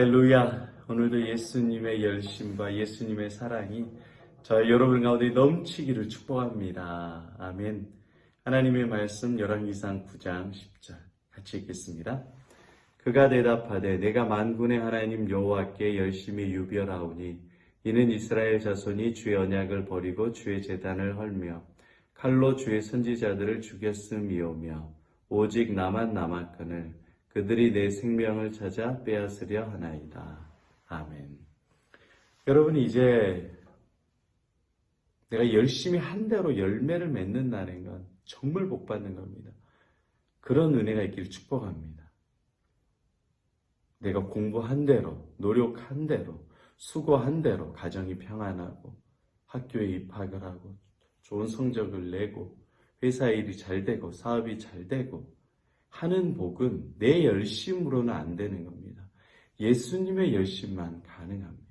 할렐루야. 오늘도 예수님의 열심과 예수님의 사랑이 저 여러분 가운데 넘치기를 축복합니다. 아멘. 하나님의 말씀 열왕기상 9장 10절 같이 읽겠습니다. 그가 대답하되 내가 만군의 하나님 여호와께 열심히 유별하오니 이는 이스라엘 자손이 주의 언약을 버리고 주의 재단을 헐며 칼로 주의 선지자들을 죽였음이오며 오직 나만 남았거늘 그들이 내 생명을 찾아 빼앗으려 하나이다. 아멘. 여러분 이제 내가 열심히 한 대로 열매를 맺는다는 건 정말 복 받는 겁니다. 그런 은혜가 있기를 축복합니다. 내가 공부한 대로, 노력한 대로, 수고한 대로 가정이 평안하고 학교에 입학을 하고 좋은 성적을 내고 회사 일이 잘 되고 사업이 잘 되고 하는 복은 내 열심으로는 안 되는 겁니다. 예수님의 열심만 가능합니다.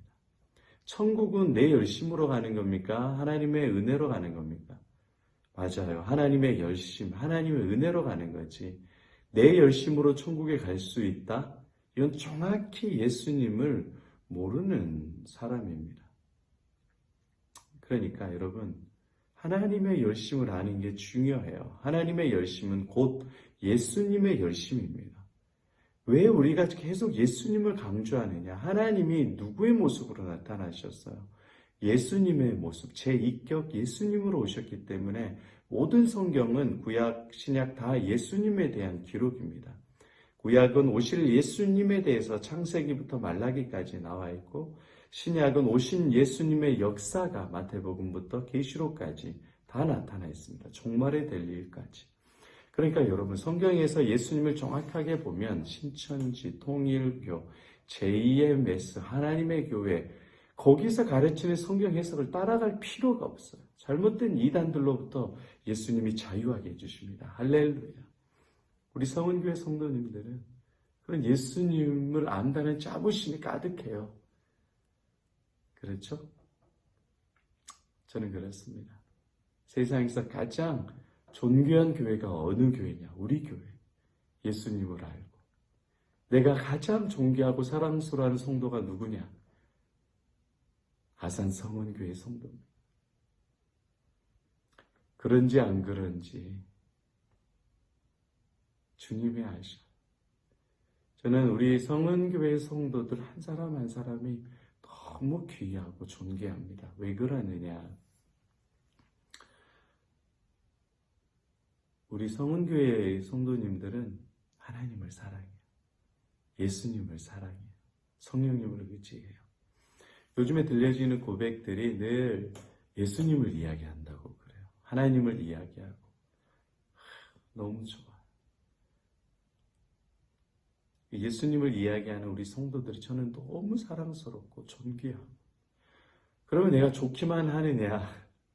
천국은 내 열심으로 가는 겁니까? 하나님의 은혜로 가는 겁니까? 맞아요. 하나님의 열심, 하나님의 은혜로 가는 거지. 내 열심으로 천국에 갈 수 있다? 이건 정확히 예수님을 모르는 사람입니다. 그러니까 여러분, 하나님의 열심을 아는 게 중요해요. 하나님의 열심은 곧 예수님의 열심입니다. 왜 우리가 계속 예수님을 강조하느냐? 하나님이 누구의 모습으로 나타나셨어요? 예수님의 모습, 제 인격 예수님으로 오셨기 때문에 모든 성경은 구약, 신약 다 예수님에 대한 기록입니다. 구약은 오실 예수님에 대해서 창세기부터 말라기까지 나와 있고 신약은 오신 예수님의 역사가 마태복음부터 계시록까지 다 나타나 있습니다. 종말에 될 일까지. 그러니까 여러분 성경에서 예수님을 정확하게 보면 신천지, 통일교, 제2의 메스, 하나님의 교회 거기서 가르치는 성경 해석을 따라갈 필요가 없어요. 잘못된 이단들로부터 예수님이 자유하게 해주십니다. 할렐루야. 우리 성은교회 성도님들은 그런 예수님을 안다는 자부심이 가득해요. 그렇죠? 저는 그렇습니다. 세상에서 가장 존귀한 교회가 어느 교회냐? 우리 교회. 예수님을 알고. 내가 가장 존귀하고 사랑스러워하는 성도가 누구냐? 아산 성원교회 성도입니다. 그런지 안 그런지 주님이 아셔. 저는 우리 성은교회 성도들 한 사람 한 사람이 너무 귀하고 존귀합니다. 왜 그러느냐? 우리 성은교회 성도님들은 하나님을 사랑해요. 예수님을 사랑해요. 성령님을 의지해요. 요즘에 들려지는 고백들이 늘 예수님을 이야기한다고 그래요. 하나님을 이야기하고. 너무 좋아요. 예수님을 이야기하는 우리 성도들이 저는 너무 사랑스럽고 존귀하고. 그러면 내가 좋기만 하느냐?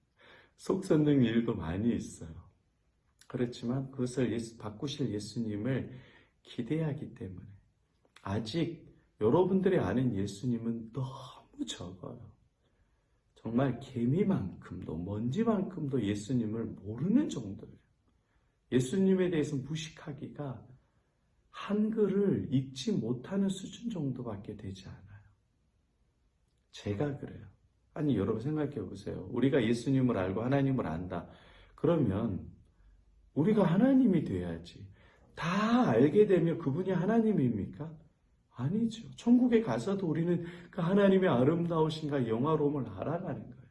속 썩는 일도 많이 있어요. 그렇지만 그것을 예수, 바꾸실 예수님을 기대하기 때문에 아직 여러분들이 아는 예수님은 너무 적어요. 정말 개미만큼도 먼지만큼도 예수님을 모르는 정도예요. 예수님에 대해서 무식하기가 한글을 읽지 못하는 수준 정도밖에 되지 않아요. 제가 그래요. 아니 여러분 생각해 보세요. 우리가 예수님을 알고 하나님을 안다. 그러면 우리가 하나님이 돼야지. 다 알게 되면 그분이 하나님입니까? 아니죠. 천국에 가서도 우리는 그 하나님의 아름다우신가 영화로움을 알아가는 거예요.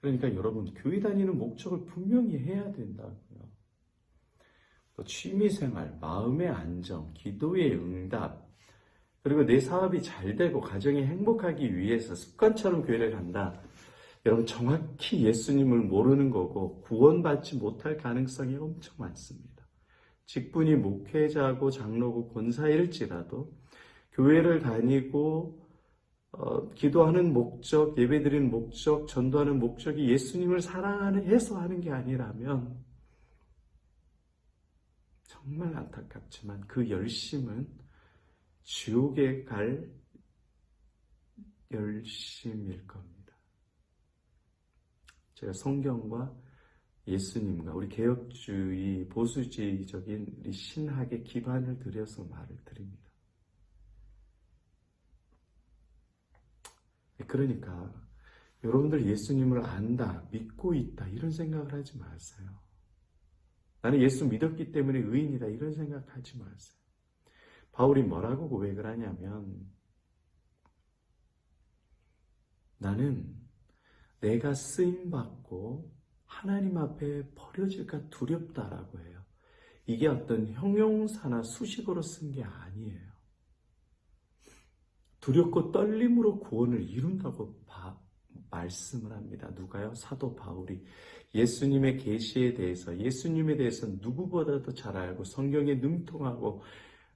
그러니까 여러분, 교회 다니는 목적을 분명히 해야 된다고요. 또 취미생활, 마음의 안정, 기도의 응답, 그리고 내 사업이 잘 되고 가정이 행복하기 위해서 습관처럼 교회를 간다. 여러분 정확히 예수님을 모르는 거고 구원받지 못할 가능성이 엄청 많습니다. 직분이 목회자고 장로고 권사일지라도 교회를 다니고 어, 기도하는 목적, 예배드리는 목적, 전도하는 목적이 예수님을 사랑하는 해서 하는 게 아니라면 정말 안타깝지만 그 열심은 지옥에 갈 열심일 겁니다. 제가 성경과 예수님과 우리 개혁주의 보수주의적인 우리 신학의 기반을 들여서 말을 드립니다. 그러니까 여러분들 예수님을 안다, 믿고 있다 이런 생각을 하지 마세요. 나는 예수 믿었기 때문에 의인이다 이런 생각하지 마세요. 바울이 뭐라고 고백을 하냐면 나는 내가 쓰임 받고 하나님 앞에 버려질까 두렵다라고 해요. 이게 어떤 형용사나 수식어로 쓴 게 아니에요. 두렵고 떨림으로 구원을 이룬다고 바, 말씀을 합니다. 누가요? 사도 바울이 예수님의 계시에 대해서 예수님에 대해서 누구보다도 잘 알고 성경에 능통하고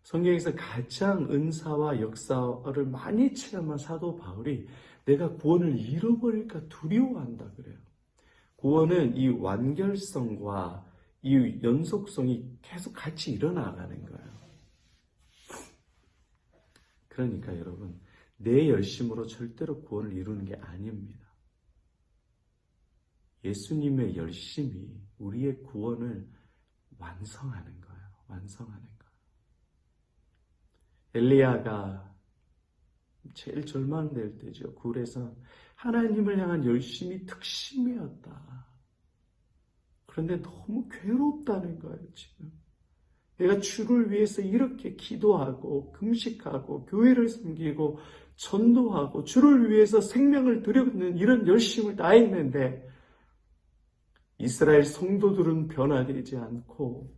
성경에서 가장 은사와 역사를 많이 체험한 사도 바울이 내가 구원을 잃어버릴까 두려워한다 그래요. 구원은 이 완결성과 이 연속성이 계속 같이 일어나가는 거예요. 그러니까 여러분, 내 열심으로 절대로 구원을 이루는 게 아닙니다. 예수님의 열심이 우리의 구원을 완성하는 거예요. 완성하는 거예요. 엘리야가 제일 절망될 때죠. 굴에서 하나님을 향한 열심이 특심이었다. 그런데 너무 괴롭다는 거예요, 지금. 내가 주를 위해서 이렇게 기도하고, 금식하고, 교회를 섬기고, 전도하고, 주를 위해서 생명을 드리는 이런 열심을 다했는데, 이스라엘 성도들은 변화되지 않고,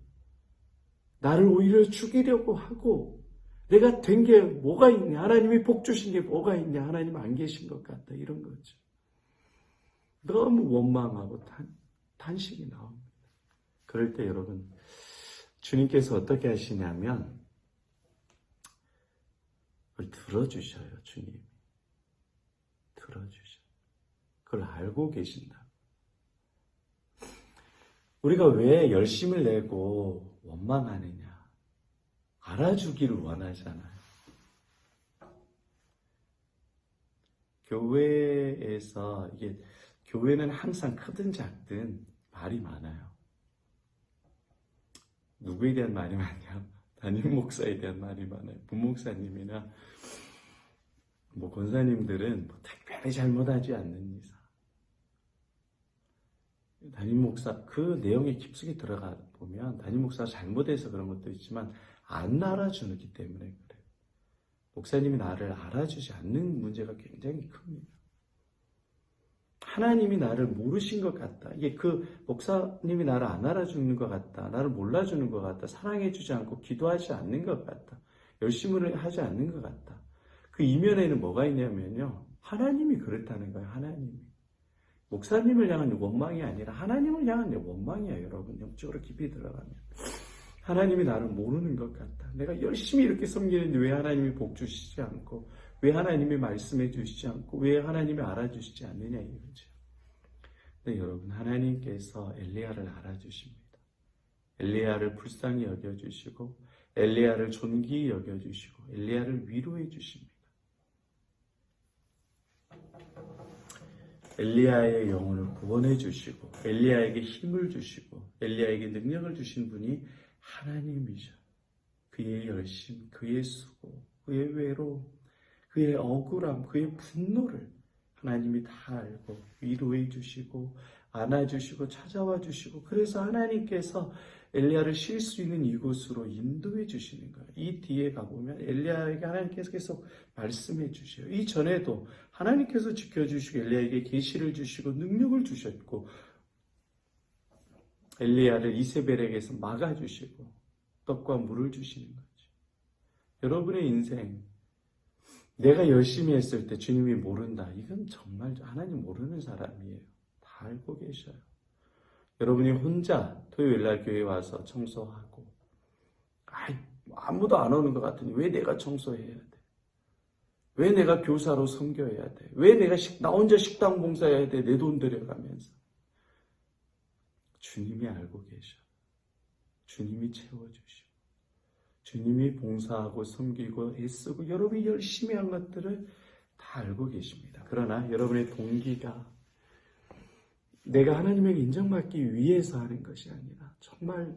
나를 오히려 죽이려고 하고, 내가 된 게 뭐가 있냐? 하나님이 복 주신 게 뭐가 있냐? 하나님 안 계신 것 같다. 이런 거죠. 너무 원망하고 단, 단식이 나옵니다. 그럴 때 여러분, 주님께서 어떻게 하시냐면, 그걸 들어주셔요, 주님. 들어주셔요. 그걸 알고 계신다. 우리가 왜 열심을 내고 원망하느냐? 알아주기를 원하잖아요. 교회에서 이게 교회는 항상 크든 작든 말이 많아요. 누구에 대한 말이 많냐? 담임 목사에 대한 말이 많아요. 부목사님이나 뭐 권사님들은 뭐 특별히 잘못하지 않는 이상 담임 목사 그 내용에 깊숙이 들어가 보면 담임 목사 잘못해서 그런 것도 있지만 안 알아주기 때문에 그래요. 목사님이 나를 알아주지 않는 문제가 굉장히 큽니다. 하나님이 나를 모르신 것 같다. 이게 그 목사님이 나를 안 알아주는 것 같다. 나를 몰라주는 것 같다. 사랑해주지 않고 기도하지 않는 것 같다. 열심을 하지 않는 것 같다. 그 이면에는 뭐가 있냐면요. 하나님이 그렇다는 거예요. 하나님이. 목사님을 향한 원망이 아니라 하나님을 향한 내 원망이야, 여러분. 영적으로 깊이 들어가면. 하나님이 나를 모르는 것 같다. 내가 열심히 이렇게 섬기는데 왜 하나님이 복 주시지 않고, 왜 하나님이 말씀해 주시지 않고, 왜 하나님이 알아주시지 않느냐 이거죠. 근데 여러분, 하나님께서 엘리야를 알아주십니다. 엘리야를 불쌍히 여겨주시고, 엘리야를 존귀히 여겨주시고, 엘리야를 위로해 주십니다. 엘리야의 영혼을 구원해 주시고 엘리야에게 힘을 주시고 엘리야에게 능력을 주신 분이 하나님이죠. 그의 열심, 그의 수고, 그의 외로움, 그의 억울함, 그의 분노를 하나님이 다 알고 위로해 주시고 안아주시고 찾아와 주시고 그래서 하나님께서 엘리야를 쉴 수 있는 이곳으로 인도해 주시는 거예요. 이 뒤에 가보면 엘리야에게 하나님께서 계속 말씀해 주셔요. 이 전에도 하나님께서 지켜주시고 엘리야에게 계시를 주시고 능력을 주셨고 엘리야를 이세벨에게서 막아주시고 떡과 물을 주시는 거죠. 여러분의 인생 내가 열심히 했을 때 주님이 모른다. 이건 정말 하나님 모르는 사람이에요. 다 알고 계셔요. 여러분이 혼자 토요일 날 교회 와서 청소하고 아이, 아무도 안 오는 것 같으니 왜 내가 청소해야 돼? 왜 내가 교사로 섬겨야 돼? 왜 내가 식, 나 혼자 식당 봉사해야 돼? 내 돈 들여가면서. 주님이 알고 계셔. 주님이 채워주시고. 주님이 봉사하고 섬기고 애쓰고 여러분이 열심히 한 것들을 다 알고 계십니다. 그러나 여러분의 동기가 내가 하나님에게 인정받기 위해서 하는 것이 아니라 정말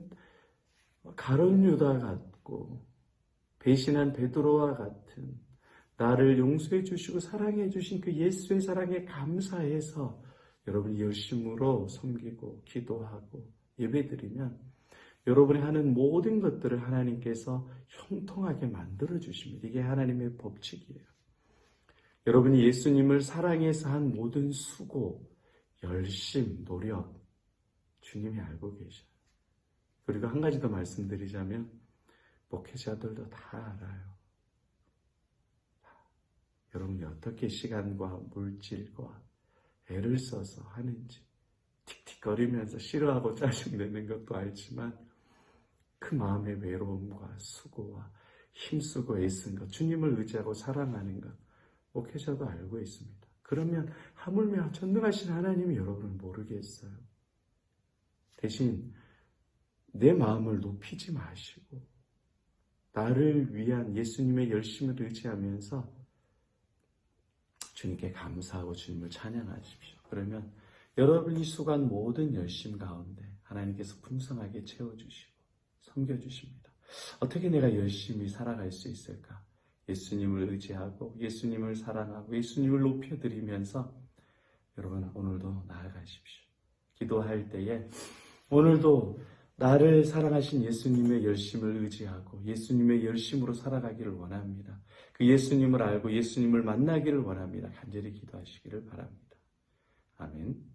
가론 유다 같고 배신한 베드로와 같은 나를 용서해 주시고 사랑해 주신 그 예수의 사랑에 감사해서 여러분이 열심으로 섬기고 기도하고 예배드리면 여러분이 하는 모든 것들을 하나님께서 형통하게 만들어 주십니다. 이게 하나님의 법칙이에요. 여러분이 예수님을 사랑해서 한 모든 수고, 열심, 노력 주님이 알고 계셔요. 그리고 한 가지 더 말씀드리자면 목회자들도 다 알아요. 여러분이 어떻게 시간과 물질과 애를 써서 하는지 틱틱거리면서 싫어하고 짜증내는 것도 알지만 그 마음의 외로움과 수고와 힘쓰고 애쓴 것, 주님을 의지하고 사랑하는 것, 목회자도 알고 있습니다. 그러면 하물며 전능하신 하나님이 여러분을 모르겠어요. 대신 내 마음을 높이지 마시고 나를 위한 예수님의 열심을 의지하면서 주님께 감사하고 주님을 찬양하십시오. 그러면 여러분이 수고한 모든 열심 가운데 하나님께서 풍성하게 채워주시고 섬겨주십니다. 어떻게 내가 열심히 살아갈 수 있을까? 예수님을 의지하고 예수님을 사랑하고 예수님을 높여드리면서 여러분 오늘도 나아가십시오. 기도할 때에 오늘도 나를 사랑하신 예수님의 열심을 의지하고 예수님의 열심으로 살아가기를 원합니다. 그 예수님을 알고 예수님을 만나기를 원합니다. 간절히 기도하시기를 바랍니다. 아멘.